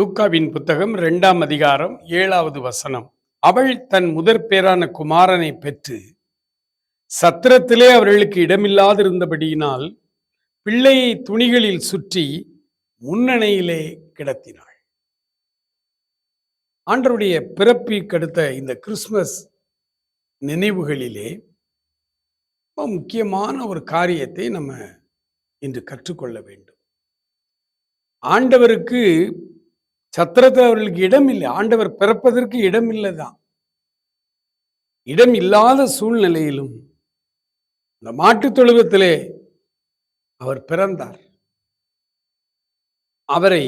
லூக்காவின் புத்தகம் இரண்டாம் அதிகாரம் ஏழாவது வசனம். அவள் தன் முதற் பேரான குமாரனை பெற்று சத்திரத்திலே அவர்களுக்கு இடமில்லாதிருந்தபடியினால் பிள்ளையை துணிகளில் சுற்றி முன்னணையிலே கிடத்தினாள். ஆண்டருடைய பிறப்பிற்கடுத்த இந்த கிறிஸ்மஸ் நினைவுகளிலே ரொம்ப முக்கியமான ஒரு காரியத்தை நம்ம இன்று கற்றுக்கொள்ள வேண்டும். ஆண்டவருக்கு சத்திரத்தில் அவர்களுக்கு இடம் இல்லை. ஆண்டவர் பிறப்பதற்கு இடம் இல்லை தான் இடம் இல்லாத சூழ்நிலையிலும் இந்த மாட்டுத் தொழுவத்திலே அவர் பிறந்தார். அவரை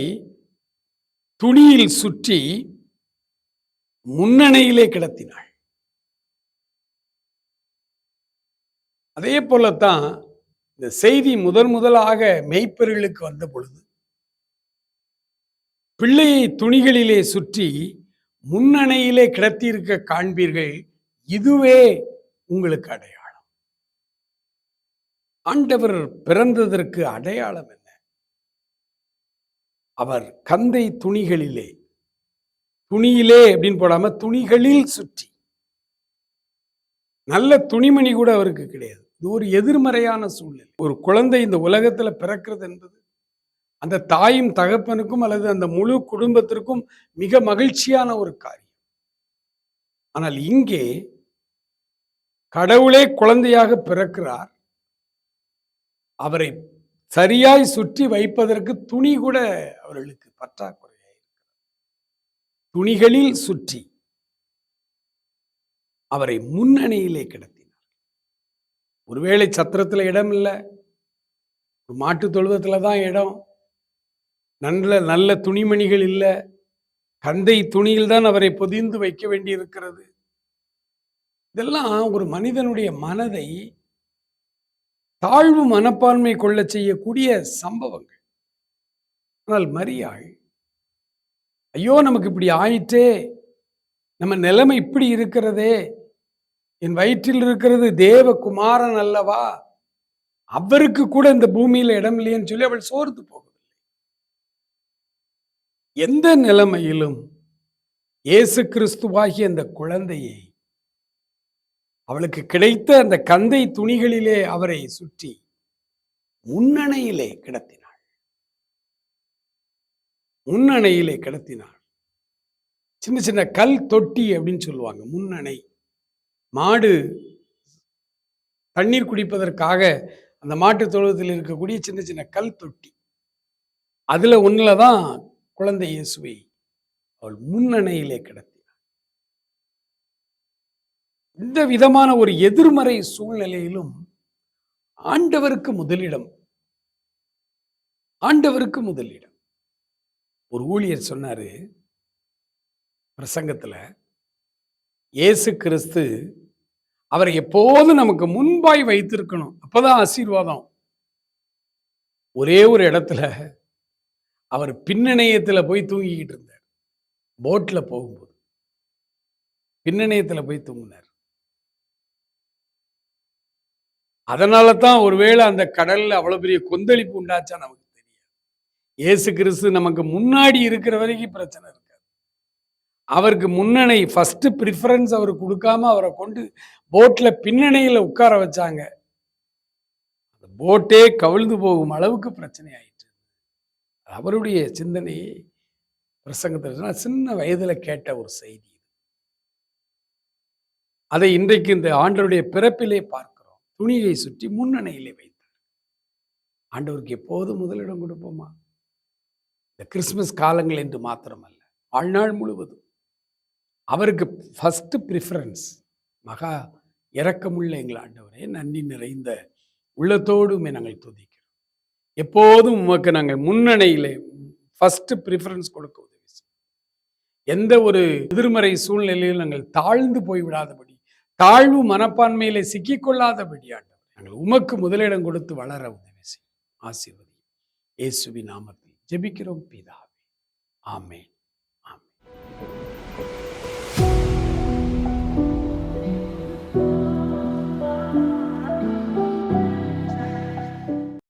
துணியில் சுற்றி முன்னணையிலே கிடத்தினாள். அதே போலத்தான் இந்த செய்தி முதன் முதலாக மெய்ப்பெருளுக்கு வந்த பொழுது பிள்ளையை துணிகளிலே சுற்றி முன்னணையிலே கிடத்தியிருக்க காண்பீர்கள் இதுவே உங்களுக்கு அடையாளம். ஆண்டவர் பிறந்ததற்கு அடையாளம் என்ன? அவர் கந்தை துணிகளிலே துணியிலே அப்படின்னு போடாம துணிகளில் சுற்றி. நல்ல துணிமணி கூட அவருக்கு கிடையாது. இது ஒரு எதிர்மறையான சூழ்நிலை. ஒரு குழந்தை இந்த உலகத்துல பிறக்கிறது என்பது அந்த தாயும் தகப்பனுக்கும் அல்லது அந்த முழு குடும்பத்திற்கும் மிக மகிழ்ச்சியான ஒரு காரியம். ஆனால் இங்கே கடவுளே குழந்தையாக பிறக்கிறார். அவரை சரியாய் சுற்றி வைப்பதற்கு துணி கூட அவர்களுக்கு பற்றாக்குறையாக துணிகளில் சுற்றி அவரை முன்னணியிலே கிடத்தினார். ஒருவேளை சத்திரத்தில் இடம் இல்லை. ஒரு மாட்டு தொழுவத்தில் தான் இடம். நல்ல நல்ல துணிமணிகள் இல்லை. கந்தை துணியில் தான் அவரை பொதிந்து வைக்க வேண்டியிருக்கிறது. இதெல்லாம் ஒரு மனிதனுடைய மனதை தாழ்வு மனப்பான்மை கொள்ள செய்யக்கூடிய சம்பவங்கள். ஆனால் மரியாள் ஐயோ நமக்கு இப்படி ஆயிற்றே. நம்ம நிலைமை இப்படி இருக்கிறதே. என் வயிற்றில் இருக்கிறது தேவகுமாரன் அல்லவா? அவருக்கு கூட இந்த பூமியில இடம் இல்லையேன்னு சொல்லி அவள் சோர்ந்து போகும். எந்த நிலைமையிலும் இயேசு கிறிஸ்துவாகிய அந்த குழந்தையை அவளுக்கு கிடைத்த அந்த கந்தை துணிகளிலே அவரை சுற்றி முன்னணையிலே கிடத்தினாள். முன்னணையிலே கிடத்தினாள். சின்ன சின்ன கல் தொட்டி அப்படின்னு சொல்லுவாங்க முன்னணை. மாடு தண்ணீர் குடிப்பதற்காக அந்த மாட்டு தொழுவத்தில் இருக்கக்கூடிய சின்ன சின்ன கல் தொட்டி. அதுல ஒண்ணுல தான் குழந்தை இயேசுவை அவள் முன்னணையிலே கிடத்தினாள். இந்த விதமான ஒரு எதிர்மறை சூழ்நிலையிலும் ஆண்டவருக்கு முதலிடம். ஆண்டவருக்கு முதலிடம். ஒரு ஊழியர் சொன்னாரு பிரசங்கத்துல இயேசு கிறிஸ்து அவரை எப்போதும் நமக்கு முன்பாய் வைத்திருக்கணும். அப்பதான் ஆசீர்வாதம். ஒரே ஒரு இடத்துல அவர் பின்னணையத்தில் போய் தூங்கிக்கிட்டு இருந்தார். போட்ல போகும்போது. பின்னணையத்தில் போய் தூங்கினார். அதனால தான் ஒருவேளை அந்த கடலில் அவ்வளோ பெரிய கொந்தளிப்பு உண்டாச்சா நமக்கு தெரியாது. ஏசு கிறிஸ்து நமக்கு முன்னாடி இருக்கிற வரைக்கும் பிரச்சனை இருக்காது. அவருக்கு முன்னணை ஃபஸ்ட்டு ப்ரிஃபரன்ஸ் அவர் கொடுக்காம அவரை கொண்டு போட்ல பின்னணையில உட்கார வச்சாங்க. அந்த போட்டே கவிழ்ந்து போகும் அளவுக்கு பிரச்சனை ஆயிடுச்சு அவருடைய சிந்தனை பிரசங்கத்தில் சொன்னா, சின்ன வயதுல கேட்ட ஒரு செய்தி அதை இன்றைக்கு இந்த ஆண்டவருடைய பிறப்பிலே பார்க்கிறோம். துணியை சுற்றி முன்னணையிலே வைத்தார். ஆண்டவருக்கு எப்போதும் முதலிடம் கொடுப்போமா? இந்த கிறிஸ்துமஸ் காலங்கள் என்று மாத்திரமல்ல வாழ்நாள் முழுவதும். அவருக்கு ஃபஸ்ட்டு ப்ரிஃபரன்ஸ் மகா இறக்கமுள்ள எங்கள் ஆண்டவரே நன்றி நிறைந்த உள்ளத்தோடுமே நாங்கள் துதிக்கிறோம். எப்போதும் உமக்கு நாங்கள் முன்னணியிலே ஃபஸ்ட்டு ப்ரிஃபரன்ஸ் கொடுக்க உதவி எந்த ஒரு எதிர்மறை சூழ்நிலையில் நாங்கள் தாழ்ந்து போய்விடாதபடி தாழ்வு மனப்பான்மையிலே சிக்கிக்கொள்ளாதபடி ஆண்டவர் நாங்கள் உமக்கு முதலிடம் கொடுத்து வளர உதவி செய்யும் ஆசீர்வதி இயேசுவி நாமத்தில் ஜெபிக்கிறோம் பிதாவே. ஆமேன்.